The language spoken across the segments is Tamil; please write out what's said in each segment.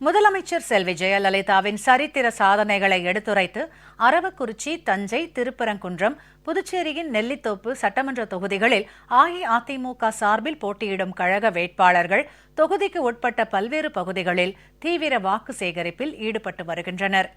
முதலமைச்சர் செல்வி ஜெயலலிதாவின் சரித்திர சாதனைகளை எடுத்துரைத்து அரவக்குறிச்சி தஞ்சை திருப்பரங்குன்றம் புதுச்சேரியின் நெல்லித்தோப்பு சட்டமன்ற தொகுதிகளில் அஇஅதிமுக சார்பில் போட்டியிடும் கழக வேட்பாளர்கள் தொகுதிக்கு உட்பட்ட பல்வேறு பகுதிகளில் தீவிர வாக்கு சேகரிப்பில் ஈடுபட்டு வருகின்றனர்.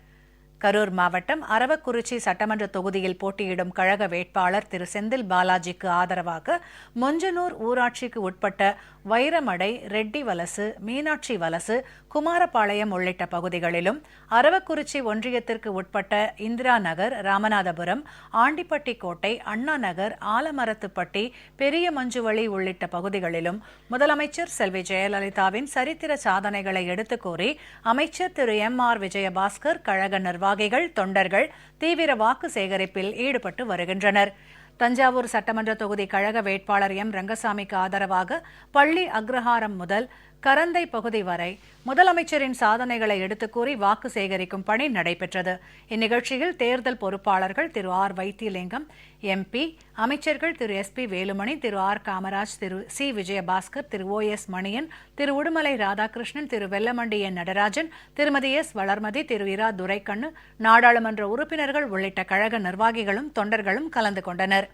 கரூர் மாவட்டம் அரவக்குறிச்சி சட்டமன்ற தொகுதியில் போட்டியிடும் கழக வேட்பாளர் திரு செந்தில் பாலாஜிக்கு ஆதரவாக மொஞ்சனூர் ஊராட்சிக்கு உட்பட்ட வைரமடை ரெட்டி வலசு மீனாட்சி வலசு குமாரபாளையம் உள்ளிட்ட பகுதிகளிலும் அரவக்குறிச்சி ஒன்றியத்திற்கு உட்பட்ட இந்திரா நகர் ராமநாதபுரம் ஆண்டிப்பட்டி கோட்டை அண்ணா நகர் ஆலமரத்துப்பட்டி பெரிய மஞ்சுவளி உள்ளிட்ட பகுதிகளிலும் முதலமைச்சர் செல்வி ஜெயலலிதாவின் சரித்திர சாதனைகளை எடுத்துக்கூறி அமைச்சர் திரு. எம். ஆர். விஜயபாஸ்கர் கழக நிர்வாகிகள் தொண்டர்கள் தீவிர வாக்கு சேகரிப்பில் ஈடுபட்டு வருகின்றனர். தஞ்சாவூர் சட்டமன்ற தொகுதி கழக வேட்பாளர் எம். ரங்கசாமிக்கு ஆதரவாக பள்ளி அக்ரஹாரம் முதல் கரந்தை பகுதி வரை முதலமைச்சரின் சாதனைகளை எடுத்துக்கூறி வாக்கு சேகரிக்கும் பணி நடைபெற்றது. இந்நிகழ்ச்சியில் தேர்தல் பொறுப்பாளர்கள் திரு ஆர் வைத்தியலிங்கம் எம்பி அமைச்சர்கள் Thiru S P Velumani Thiru R Kamaraj Thiru C Vijayabaskar Thiru O S Manian Thiru Udumalai Radhakrishnan Thiru Vellamandi N Natarajan Thirumathi S Valarmathi Thiru Ira Duraikannu நாடாளுமன்ற உறுப்பினர்கள் உள்ளிட்ட கழக நிர்வாகிகளும் தொண்டர்களும் கலந்து கொண்டனர்.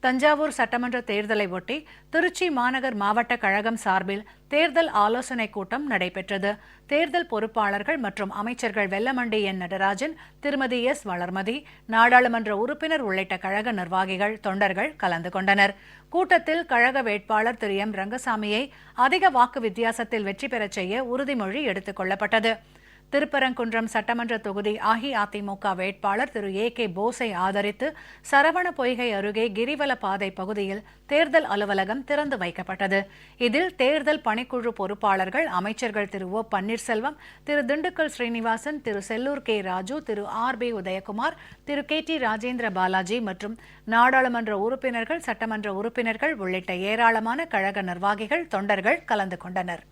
தஞ்சாவூர் சட்டமன்ற தேர்தலை ஒட்டி திருச்சி மாநகர் மாவட்ட கழகம் சார்பில் தேர்தல் ஆலோசனைக் கூட்டம் நடைபெற்றது. தேர்தல் பொறுப்பாளர்கள் மற்றும் அமைச்சர்கள் வெல்லமண்டி என். நடராஜன் திருமதி எஸ். வளர்மதி நாடாளுமன்ற உறுப்பினர் உள்ளிட்ட கழக நிர்வாகிகள் தொண்டர்கள் கலந்து கொண்டனர். கூட்டத்தில் கழக வேட்பாளர் திரு. எம். ரங்கசாமியை அதிக வாக்கு வித்தியாசத்தில் வெற்றி பெறச் செய்ய உறுதிமொழி எடுத்துக் கொள்ளப்பட்டது. திருப்பரங்குன்றம் சட்டமன்ற தொகுதி அஇஅதிமுக வேட்பாளர் திரு ஏ கே போஸை ஆதரித்து சரவண பொய்கை அருகே கிரிவல பாதை பகுதியில் தேர்தல் அலுவலகம் திறந்து வைக்கப்பட்டது. இதில் தேர்தல் பணிக்குழு பொறுப்பாளர்கள் அமைச்சர்கள் Thiru O Panneerselvam Thiru Dindigul Srinivasan Thiru Sellur K Raju Thiru R B Udhayakumar Thiru K T Rajendra Balaji மற்றும் நாடாளுமன்ற உறுப்பினர்கள் சட்டமன்ற உறுப்பினர்கள் உள்ளிட்ட ஏராளமான கழக நிர்வாகிகள் தொண்டர்கள் கலந்து கொண்டனர்.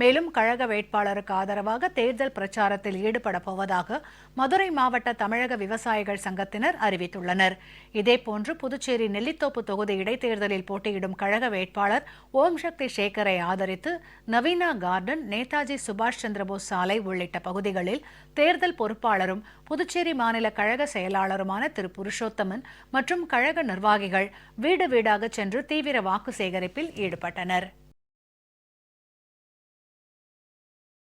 மேலும் கழக வேட்பாளருக்கு ஆதரவாக தேர்தல் பிரச்சாரத்தில் ஈடுபட போவதாக மதுரை மாவட்ட தமிழக விவசாயிகள் சங்கத்தினர் அறிவித்துள்ளனர். இதேபோன்று புதுச்சேரி நெல்லித்தோப்பு தொகுதி இடைத்தேர்தலில் போட்டியிடும் கழக வேட்பாளர் ஓம் சக்தி சேகரை ஆதரித்து நவீனா கார்டன் நேதாஜி சுபாஷ் சந்திரபோஸ் சாலை உள்ளிட்ட பகுதிகளில் தேர்தல் பொறுப்பாளரும் புதுச்சேரி மாநில கழக செயலாளருமான திரு. புருஷோத்தமன் மற்றும் கழக நிர்வாகிகள் வீடு வீடாக சென்று தீவிர வாக்கு சேகரிப்பில் ஈடுபட்டனர்.